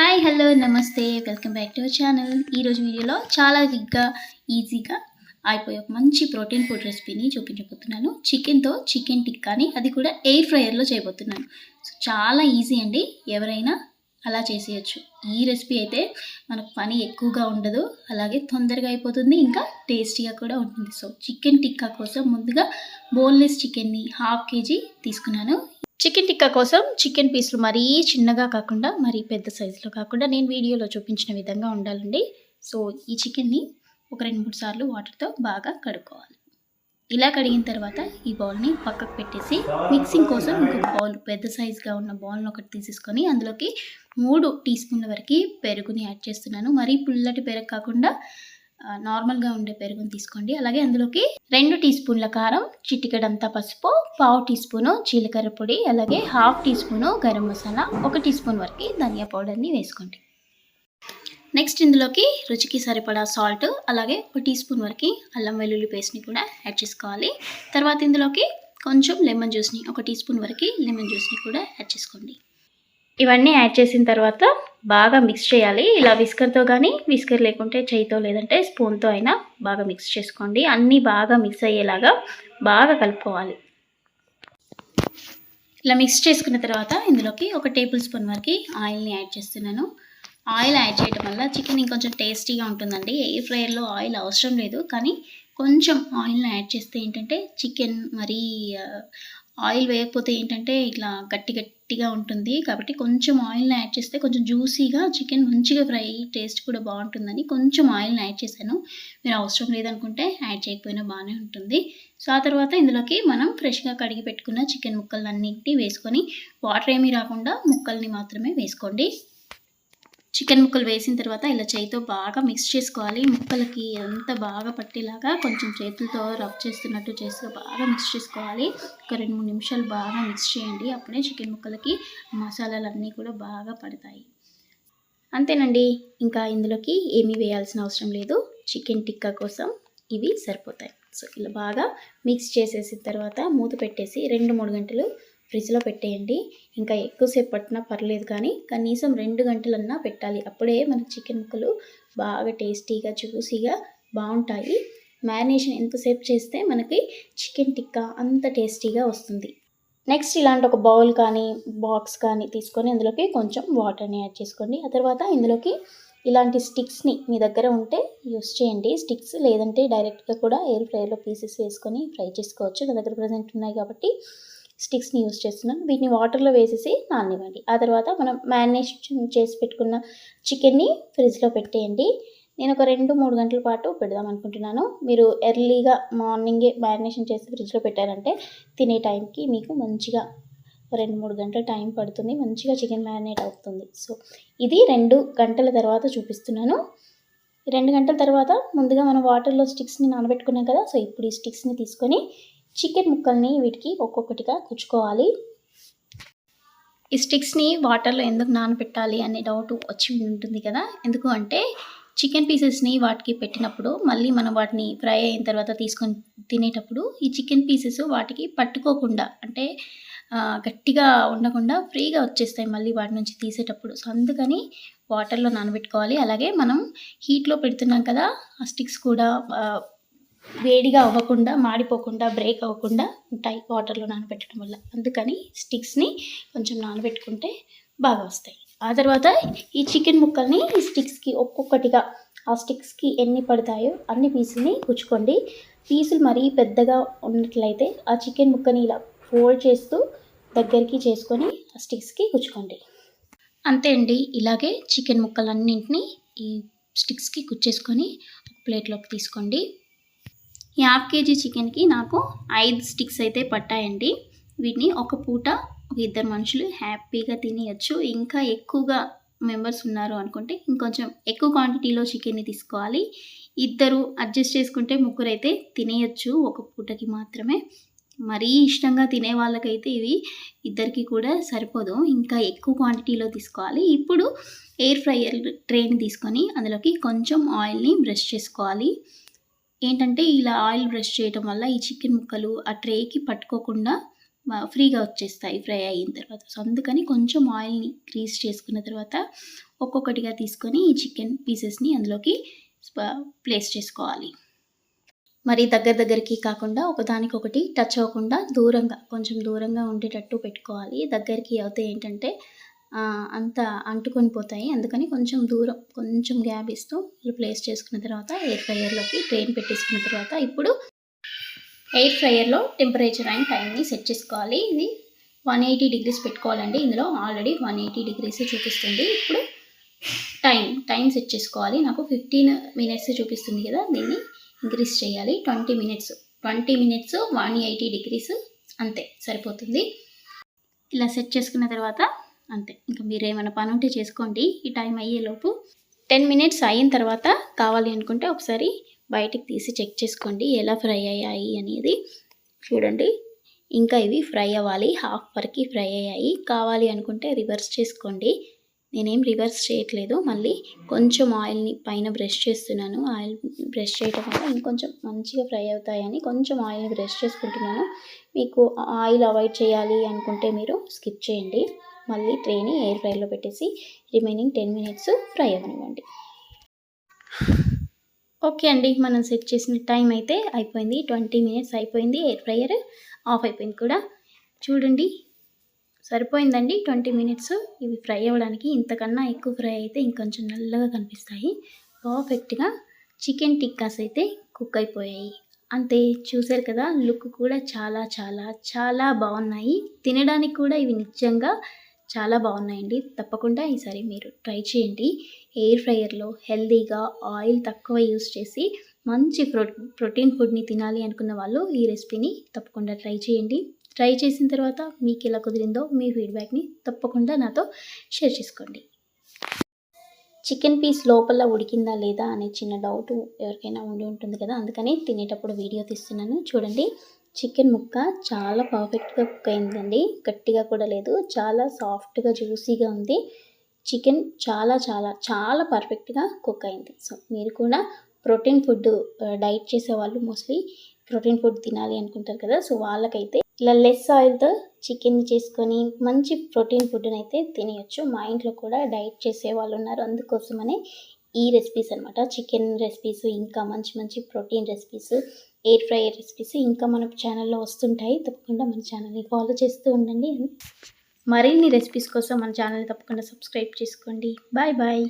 Hi hello నమస్తే welcome back to our channel ఈరోజు వీడియోలో చాలా క్విక్గా ఈజీగా అయిపోయే ఒక మంచి ప్రోటీన్ ఫుడ్ రెసిపీని చూపించబోతున్నాను. చికెన్తో చికెన్ టిక్కాని అది కూడా ఎయిర్ ఫ్రైయర్లో చేయబోతున్నాను. సో చాలా ఈజీ అండి. ఎవరైనా అలా చేసేయచ్చు. ఈ రెసిపీ అయితే మనకు పని ఎక్కువగా ఉండదు. అలాగే తొందరగా అయిపోతుంది. ఇంకా టేస్టీగా కూడా ఉంటుంది. సో చికెన్ టిక్కా కోసం ముందుగా బోన్లెస్ చికెన్ని హాఫ్ కేజీ తీసుకున్నాను. చికెన్ టిక్కా కోసం చికెన్ పీసులు మరీ చిన్నగా కాకుండా మరీ పెద్ద సైజులో కాకుండా నేను వీడియోలో చూపించిన విధంగా ఉండాలండి. సో ఈ చికెన్ని ఒక రెండు మూడు సార్లు వాటర్తో బాగా కడుక్కోవాలి. ఇలా కడిగిన తర్వాత ఈ బౌల్ని పక్కకు పెట్టేసి మిక్సింగ్ కోసం ఇంకొక బౌల్ పెద్ద సైజుగా ఉన్న బౌల్ని ఒకటి తీసేసుకొని అందులోకి మూడు టీ స్పూన్ల వరకు పెరుగుని యాడ్ చేస్తున్నాను. మరీ పుల్లటి పెరుగు కాకుండా నార్మల్గా ఉండే పెరుగుని తీసుకోండి. అలాగే అందులోకి రెండు టీ స్పూన్ల కారం చిటికెడంతా పసుపు పావు టీ స్పూను జీలకర్ర పొడి అలాగే half tea spoon garam masala ఒక టీ స్పూన్ వరకు ధనియా పౌడర్ని వేసుకోండి. నెక్స్ట్ ఇందులోకి రుచికి సరిపడా సాల్ట్ అలాగే ఒక టీ స్పూన్ వరకు అల్లం వెల్లుల్లి పేస్ట్ని కూడా యాడ్ చేసుకోవాలి. తర్వాత ఇందులోకి కొంచెం లెమన్ జ్యూస్ని ఒక టీ స్పూన్ వరకు లెమన్ జ్యూస్ని కూడా యాడ్ చేసుకోండి. ఇవన్నీ యాడ్ చేసిన తర్వాత బాగా మిక్స్ చేయాలి. ఇలా విస్కర్తో కానీ విస్కర్ లేకుంటే చేయితో లేదంటే స్పూన్తో అయినా బాగా మిక్స్ చేసుకోండి. అన్నీ బాగా మిక్స్ అయ్యేలాగా బాగా కలుపుకోవాలి. ఇలా మిక్స్ చేసుకున్న తర్వాత ఇందులోకి ఒక టేబుల్ స్పూన్ వరకు ఆయిల్ని యాడ్ చేస్తున్నాను. ఆయిల్ యాడ్ చేయడం వల్ల చికెన్ ఇంకొంచెం టేస్టీగా ఉంటుందండి. ఎయిర్ ఫ్రైయర్లో ఆయిల్ అవసరం లేదు. కానీ కొంచెం ఆయిల్ని యాడ్ చేస్తే ఏంటంటే చికెన్ మరీ ఆయిల్ వేయకపోతే ఏంటంటే ఇట్లా గట్టి గట్టిగా ఉంటుంది. కాబట్టి కొంచెం ఆయిల్ని యాడ్ చేస్తే కొంచెం జ్యూసీగా చికెన్ మంచిగా ఫ్రై టేస్ట్ కూడా బాగుంటుందని కొంచెం ఆయిల్ని యాడ్ చేశాను. మీరు అవసరం లేదనుకుంటే యాడ్ చేయకపోయినా బాగానే ఉంటుంది. సో ఆ తర్వాత ఇందులోకి మనం ఫ్రెష్గా కడిగి పెట్టుకున్న చికెన్ ముక్కలన్నింటినీ వేసుకొని వాటర్ ఏమీ రాకుండా ముక్కల్ని మాత్రమే వేసుకోండి. చికెన్ ముక్కలు వేసిన తర్వాత ఇలా చేయితో బాగా మిక్స్ చేసుకోవాలి. ముక్కలకి ఎంత బాగా పట్టేలాగా కొంచెం చేతులతో రబ్ చేస్తున్నట్టు చేస్తూ బాగా మిక్స్ చేసుకోవాలి. ఒక రెండు మూడు నిమిషాలు బాగా మిక్స్ చేయండి. అప్పుడే చికెన్ ముక్కలకి మసాలాలు అన్నీ కూడా బాగా పడతాయి. అంతేనండి. ఇంకా ఇందులోకి ఏమీ వేయాల్సిన అవసరం లేదు. చికెన్ టిక్కా కోసం ఇవి సరిపోతాయి. సో ఇలా బాగా మిక్స్ చేసేసిన తర్వాత మూత పెట్టేసి రెండు మూడు గంటలు ఫ్రిడ్జ్లో పెట్టేయండి. ఇంకా ఎక్కువసేపు పట్టినా పర్లేదు కానీ కనీసం రెండు గంటలన్నా పెట్టాలి. అప్పుడే మన చికెన్ ముక్కలు బాగా టేస్టీగా జ్యూసీగా బాగుంటాయి. మ్యారినేషన్ ఎంతసేపు చేస్తే మనకి చికెన్ టిక్కా అంత టేస్టీగా వస్తుంది. నెక్స్ట్ ఇలాంటి ఒక బౌల్ కానీ బాక్స్ కానీ తీసుకొని అందులోకి కొంచెం వాటర్ని యాడ్ చేసుకోండి. ఆ తర్వాత ఇందులోకి ఇలాంటి స్టిక్స్ని మీ దగ్గర ఉంటే యూస్ చేయండి. స్టిక్స్ లేదంటే డైరెక్ట్గా కూడా ఎయిర్ ఫ్రైలో పీసెస్ వేసుకొని ఫ్రై చేసుకోవచ్చు. నా దగ్గర ప్రజెంట్ ఉన్నాయి కాబట్టి స్టిక్స్ని యూస్ చేస్తున్నాను వీటిని వాటర్లో వేసేసి నాననివ్వండి. ఆ తర్వాత మనం మ్యారినేషన్ చేసి పెట్టుకున్న చికెన్ని ఫ్రిడ్జ్లో పెట్టేయండి. నేను ఒక రెండు మూడు గంటల పాటు పెడదాం అనుకుంటున్నాను. మీరు ఎర్లీగా మార్నింగే మ్యారినేషన్ చేసి ఫ్రిడ్జ్లో పెట్టారంటే తినే టైంకి మీకు మంచిగా రెండు మూడు గంటల టైం పడుతుంది. మంచిగా చికెన్ మ్యారినేట్ అవుతుంది. సో ఇది రెండు గంటల తర్వాత చూపిస్తున్నాను. రెండు గంటల తర్వాత ముందుగా మనం వాటర్లో స్టిక్స్ని నానబెట్టుకున్నాం కదా సో ఇప్పుడు ఈ స్టిక్స్ని తీసుకొని చికెన్ ముక్కల్ని వీటికి ఒక్కొక్కటిగా కుచ్చుకోవాలి. ఈ స్టిక్స్ని వాటర్లో ఎందుకు నానబెట్టాలి అనే డౌట్ వచ్చి ఉంటుంది కదా. ఎందుకు అంటే చికెన్ పీసెస్ని వాటికి పెట్టినప్పుడు మళ్ళీ మనం వాటిని ఫ్రై అయిన తర్వాత తీసుకొని తినేటప్పుడు ఈ చికెన్ పీసెస్ వాటికి పట్టుకోకుండా అంటే గట్టిగా ఉండకుండా ఫ్రీగా వచ్చేస్తాయి మళ్ళీ వాటి నుంచి తీసేటప్పుడు. సో అందుకని వాటర్లో నానబెట్టుకోవాలి. అలాగే మనం హీట్లో పెడుతున్నాం కదా ఆ స్టిక్స్ కూడా వేడిగా అవ్వకుండా మాడిపోకుండా బ్రేక్ అవ్వకుండా ఉంటాయి వాటర్లో నానబెట్టడం వల్ల. అందుకని స్టిక్స్ని కొంచెం నానబెట్టుకుంటే బాగా వస్తాయి. ఆ తర్వాత ఈ చికెన్ ముక్కల్ని ఈ స్టిక్స్కి ఒక్కొక్కటిగా ఆ స్టిక్స్కి ఎన్ని పడతాయో అన్ని పీసుల్ని కుచ్చుకోండి పీసులు మరీ పెద్దగా ఉన్నట్లయితే ఆ చికెన్ ముక్కని ఇలా ఫోల్డ్ చేస్తూ దగ్గరికి చేసుకొని ఆ స్టిక్స్కి కుచ్చుకోండి అంతే అండి. ఇలాగే చికెన్ ముక్కలన్నింటినీ ఈ స్టిక్స్కి కుచ్చేసుకొని ఒక ప్లేట్లోకి తీసుకోండి. ఈ హాఫ్ కేజీ చికెన్కి నాకు ఐదు స్టిక్స్ అయితే పట్టాయండి. వీటిని ఒక పూట ఒక ఇద్దరు మనుషులు హ్యాపీగా తినేయచ్చు. ఇంకా ఎక్కువగా మెంబర్స్ ఉన్నారు అనుకుంటే ఇంకొంచెం ఎక్కువ క్వాంటిటీలో చికెన్ని తీసుకోవాలి. ఇద్దరు అడ్జస్ట్ చేసుకుంటే ముగ్గురు అయితే తినేయచ్చు ఒక పూటకి మాత్రమే. మరీ ఇష్టంగా తినే వాళ్ళకైతే ఇవి ఇద్దరికి కూడా సరిపోదు. ఇంకా ఎక్కువ క్వాంటిటీలో తీసుకోవాలి. ఇప్పుడు ఎయిర్ ఫ్రైయర్ ట్రేని తీసుకొని అందులోకి కొంచెం ఆయిల్ని బ్రష్ చేసుకోవాలి. ఏంటంటే ఇలా ఆయిల్ బ్రష్ చేయటం వల్ల ఈ చికెన్ ముక్కలు ఆ ట్రేకి పట్టుకోకుండా ఫ్రీగా వచ్చేస్తాయి ఫ్రై అయిన తర్వాత. సో అందుకని కొంచెం ఆయిల్ని గ్రీస్ చేసుకున్న తర్వాత ఒక్కొక్కటిగా తీసుకొని ఈ చికెన్ పీసెస్ని అందులోకి ప్లేస్ చేసుకోవాలి. మరి దగ్గర దగ్గరికి కాకుండా ఒకదానికొకటి టచ్ అవ్వకుండా దూరంగా కొంచెం దూరంగా ఉండేటట్టు పెట్టుకోవాలి. దగ్గరికి అవుతే ఏంటంటే అంత అంటుకొని పోతాయి. అందుకని కొంచెం దూరం కొంచెం గ్యాప్ ఇస్తూ ఇలా ప్లేస్ చేసుకున్న తర్వాత ఎయిర్ ఫ్రైయర్లోకి ట్రైన్ పెట్టేసుకున్న తర్వాత ఇప్పుడు ఎయిర్ ఫ్రైయర్లో టెంపరేచర్ అండ్ టైంని సెట్ చేసుకోవాలి. ఇది వన్ ఎయిటీ డిగ్రీస్ పెట్టుకోవాలండి. ఇందులో ఆల్రెడీ వన్ ఎయిటీ డిగ్రీస్ చూపిస్తుంది. ఇప్పుడు టైం టైం సెట్ చేసుకోవాలి. నాకు ఫిఫ్టీన్ మినిట్స్ చూపిస్తుంది కదా దీన్ని ఇంక్రీజ్ చేయాలి. Twenty minutes twenty minutes one eighty degrees అంతే సరిపోతుంది. ఇలా సెట్ చేసుకున్న తర్వాత అంతే. ఇంకా మీరు ఏమైనా పని ఉంటే చేసుకోండి. ఈ టైం అయ్యేలోపు టెన్ మినిట్స్ అయిన తర్వాత కావాలి అనుకుంటే ఒకసారి బయటికి తీసి చెక్ చేసుకోండి. ఎలా ఫ్రై అయ్యాయి అనేది చూడండి. ఇంకా ఇవి ఫ్రై అవ్వాలి. హాఫ్ వరకు ఫ్రై అయ్యాయి. కావాలి అనుకుంటే రివర్స్ చేసుకోండి. నేనేం రివర్స్ చేయట్లేదు. మళ్ళీ కొంచెం ఆయిల్ని పైన బ్రష్ చేస్తున్నాను. ఆయిల్ బ్రష్ చేయటం వల్ల ఇంకొంచెం మంచిగా ఫ్రై అవుతాయని కొంచెం ఆయిల్ని బ్రష్ చేసుకుంటున్నాను. మీకు ఆయిల్ అవాయిడ్ చేయాలి అనుకుంటే మీరు స్కిప్ చేయండి. మళ్ళీ ట్రేని ఎయిర్ ఫ్రైలో పెట్టేసి రిమైనింగ్ టెన్ మినిట్స్ ఫ్రై అవ్వనివ్వండి ఓకే అండి మనం సెట్ చేసిన టైం అయితే అయిపోయింది. ట్వంటీ మినిట్స్ అయిపోయింది ఎయిర్ ఫ్రైయర్ ఆఫ్ అయిపోయింది కూడా. చూడండి సరిపోయిందండి ట్వంటీ మినిట్స్. ఇవి ఫ్రై అవ్వడానికి ఇంతకన్నా ఎక్కువ ఫ్రై అయితే ఇంకొంచెం నల్లగా కనిపిస్తాయి. పర్ఫెక్ట్గా చికెన్ టిక్కాస్ అయితే కుక్ అయిపోయాయి. అంతే చూశారు కదా లుక్ కూడా చాలా చాలా చాలా బాగున్నాయి. తినడానికి కూడా ఇవి నిజంగా చాలా బాగున్నాయండి. తప్పకుండా ఈసారి మీరు ట్రై చేయండి. ఎయిర్ ఫ్రైయర్లో హెల్దీగా ఆయిల్ తక్కువ యూస్ చేసి మంచి ప్రో ప్రోటీన్ ఫుడ్ని తినాలి అనుకున్న వాళ్ళు ఈ రెసిపీని తప్పకుండా ట్రై చేయండి. ట్రై చేసిన తర్వాత మీకు ఎలా కుదిరిందో మీ ఫీడ్బ్యాక్ని తప్పకుండా నాతో షేర్ చేసుకోండి. చికెన్ పీస్ లోపల ఉడికిందా లేదా అనే చిన్న డౌట్ ఎవరికైనా ఉండి ఉంటుంది కదా అందుకని తినేటప్పుడు వీడియో తీస్తున్నాను. చూడండి. చికెన్ ముక్క చాలా పర్ఫెక్ట్గా కుక్ అయిందండి. గట్టిగా కూడా లేదు. చాలా సాఫ్ట్గా జ్యూసీగా ఉంది. చికెన్ చాలా చాలా చాలా పర్ఫెక్ట్గా కుక్ అయింది. సో మీరు కూడా ప్రోటీన్ ఫుడ్ డైట్ చేసే వాళ్ళు మోస్ట్లీ ప్రోటీన్ ఫుడ్ తినాలి అనుకుంటారు కదా. సో వాళ్ళకైతే ఇలా లెస్ ఆయిల్తో చికెన్ చేసుకొని మంచి ప్రోటీన్ ఫుడ్ని అయితే తినేయచ్చు. మా ఇంట్లో కూడా డైట్ చేసే వాళ్ళు ఉన్నారు. అందుకోసమనే ఈ రెసిపీస్ అనమాట చికెన్ రెసిపీస్ ఇంకా మంచి మంచి protein recipes air fry recipes ఇంకా మన ఛానల్లో వస్తుంటాయి. తప్పకుండా మన ఛానల్ని ఫాలో చేస్తూ ఉండండి. మరిన్ని రెసిపీస్ కోసం మన ఛానల్ని తప్పకుండా సబ్స్క్రైబ్ చేసుకోండి. Bye bye.